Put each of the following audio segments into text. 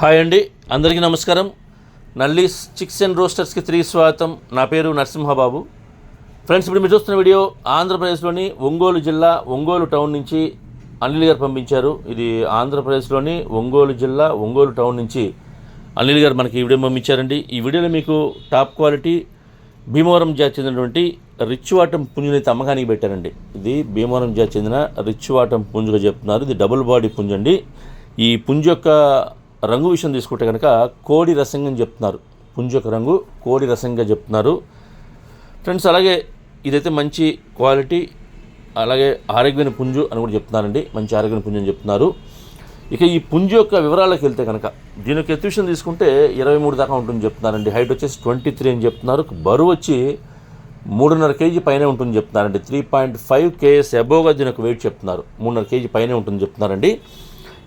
Hi అండి అందరికీ నమస్కారం. నల్లి చిక్స్ అండ్ రోస్టర్స్కి తిరిగి స్వాగతం. నా పేరు నరసింహబాబు. ఫ్రెండ్స్ ఇప్పుడు మీరు చూస్తున్న వీడియో ఆంధ్రప్రదేశ్లోని ఒంగోలు జిల్లా ఒంగోలు టౌన్ నుంచి అనిల్ గారు పంపించారు. ఇది ఆంధ్రప్రదేశ్లోని ఒంగోలు జిల్లా ఒంగోలు టౌన్ నుంచి అనిల్ గారు మనకి ఈ వీడియో పంపించారండి. ఈ వీడియోలో మీకు టాప్ క్వాలిటీ భీమవరం జాతి చెందినటువంటి రిచ్ వాటం పుంజుని అయితే అమ్మకానికి పెట్టారండి. ఇది భీమవరం జాతి చెందిన రిచ్ వాటం పుంజుగా చెప్తున్నారు. ఇది డబుల్ బాడీ పుంజు అండి. ఈ పుంజు యొక్క రంగు విషయం తీసుకుంటే కనుక కోడి రసంగం చెప్తున్నారు. పుంజు రంగు కోడి రసంగా చెప్తున్నారు. ఫ్రెండ్స్ అలాగే ఇదైతే మంచి క్వాలిటీ అలాగే ఆరోగ్యమైన పుంజు అని కూడా చెప్తున్నారండి. మంచి ఆరోగ్యమైన పుంజు అని చెప్తున్నారు. ఇక ఈ పుంజు యొక్క వివరాలకు వెళ్తే కనుక దీని యొక్క ఎత్తుషన్ తీసుకుంటే ఇరవై మూడు దాకా ఉంటుంది చెప్తున్నారండి. హైట్ వచ్చేసి ట్వంటీ త్రీ అని చెప్తున్నారు. బరువు వచ్చి మూడున్నర కేజీ పైనే ఉంటుంది చెప్తున్నారండి. త్రీ పాయింట్ ఫైవ్ కేఎస్ అబోవ్గా దీని యొక్క వెయిట్ చెప్తున్నారు. మూడున్నర కేజీ పైనే ఉంటుంది చెప్తున్నారండి.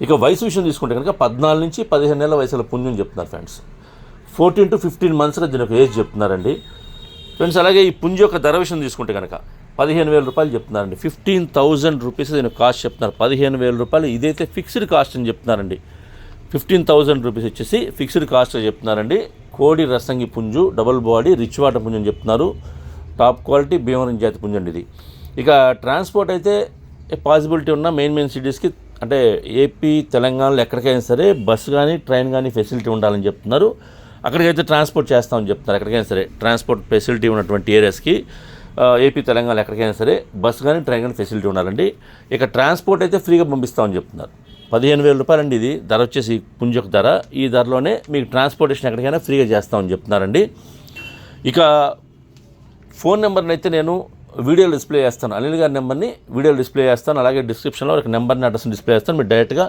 ఇక వయసు విషయం తీసుకుంటే కనుక పద్నాలుగు నుంచి పదిహేను నెలల వయసులో పుణ్యం చెప్తున్నారు ఫ్రెండ్స్. ఫోర్టీన్ టు ఫిఫ్టీన్ మంత్స్లో దీని ఒక ఏజ్ చెప్తున్నారండి. ఫ్రెండ్స్ అలాగే ఈ పుంజు యొక్క ధర విషయం తీసుకుంటే కనుక పదిహేను వేల రూపాయలు చెప్తున్నారండి. ఫిఫ్టీన్ థౌజండ్ రూపీస్ దీని కాస్ట్ చెప్తున్నారు. పదిహేను వేల రూపాయలు ఇదైతే ఫిక్స్డ్ కాస్ట్ అని చెప్తున్నారండి. ఫిఫ్టీన్ థౌజండ్ రూపీస్ వచ్చేసి ఫిక్స్డ్ కాస్ట్ చెప్తున్నారండి. కోడి రసంగి పుంజు డబుల్ బాడీ రిచ్ వాటర్ పుంజు అని చెప్తున్నారు. టాప్ క్వాలిటీ భీమవరం జాతి పుంజు అండి ఇది. ఇక ట్రాన్స్పోర్ట్ అయితే పాసిబిలిటీ ఉన్న మెయిన్ మెయిన్ సిటీస్కి అంటే ఏపీ తెలంగాణలో ఎక్కడికైనా సరే బస్సు కానీ ట్రైన్ కానీ ఫెసిలిటీ ఉండాలని చెప్తున్నారు. అక్కడికైతే ట్రాన్స్పోర్ట్ చేస్తామని చెప్తున్నారు. ఎక్కడికైనా సరే ట్రాన్స్పోర్ట్ ఫెసిలిటీ ఉన్నటువంటి ఏరియాస్కి ఏపీ తెలంగాణ ఎక్కడికైనా సరే బస్సు కానీ ట్రైన్ కానీ ఫెసిలిటీ ఉండాలండి. ఇక ట్రాన్స్పోర్ట్ అయితే ఫ్రీగా పంపిస్తామని చెప్తున్నారు. పదిహేను వేల రూపాయలండి ఇది. ధర వచ్చేసి పుంజకు ధర. ఈ ధరలోనే మీకు ట్రాన్స్పోర్టేషన్ ఎక్కడికైనా ఫ్రీగా చేస్తామని చెప్తున్నారండి. ఇక ఫోన్ నెంబర్ని అయితే నేను వీడియోలు డిస్ప్లే చేస్తాను. అనిల్ గారి నెంబర్ని వీడియో డిస్ప్లే చేస్తాను. అలాగే డిస్క్రిప్షన్లో ఒక నెంబర్ని అడ్రస్ని డిస్ప్లే చేస్తాను. మీరు డైరెక్ట్గా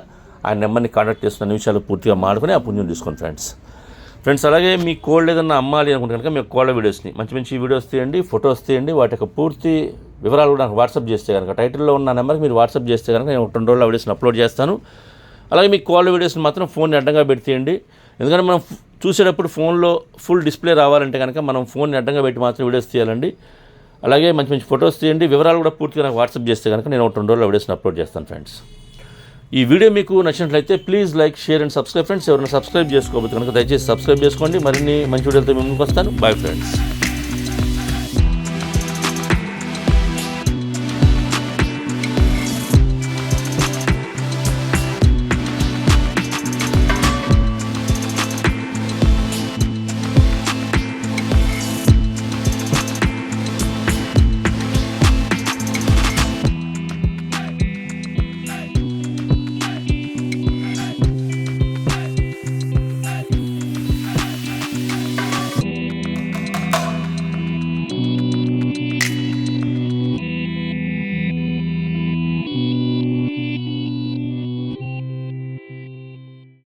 ఆ నెంబర్ని కాంటాక్ట్ చేసుకున్న నిమిషాలు పూర్తిగా మాడుకొని ఆ పుణ్యం తీసుకోండి ఫ్రెండ్స్ ఫ్రెండ్స్ అలాగే మీ కోల్డ్ ఏదన్నా అమ్మాలి అనుకుంటే కనుక మీకు కోళ్ళ వీడియోస్ని మంచి మంచి వీడియోస్ తీయండి ఫొటోస్ తీయండి. వాటి యొక్క పూర్తి వివరాలు కూడా నాకు వాట్సాప్ చేస్తే కనుక టైటిల్లో ఉన్న నెంబర్కి మీరు వాట్సాప్ చేస్తే కనుక నేను రెండు రోజుల వీడియోస్ని అప్లోడ్ చేస్తాను. అలాగే మీ కాల్ వీడియోస్ని మాత్రం ఫోన్ అడ్డంగా పెడితేయండి ఎందుకంటే మనం చూసేటప్పుడు ఫోన్లో ఫుల్ డిస్ప్లే రావాలంటే కనుక మనం ఫోన్ అడ్డంగా పెట్టి మాత్రం వీడియోస్ తీయాలండి. అలాగే మంచి మంచి ఫొటోస్ తీయండి. వివరాలు కూడా పూర్తిగా నాకు వాట్సాప్ చేస్తే కనుక నేను ఒక రెండు రోజుల్లో వీడియోస్ని అప్లోడ్ చేస్తాను ఫ్రెండ్స్. ఈ వీడియో మీకు నచ్చినట్లయితే please like share and subscribe. Friends ఎవరైనా సబ్స్క్రైబ్ చేసుకోకపోతే కనుక దయచేసి సబ్స్క్రైబ్ చేసుకోండి. మరిన్ని మంచి వీడియోలతో మేము ముందుకు వస్తాను. Bye friends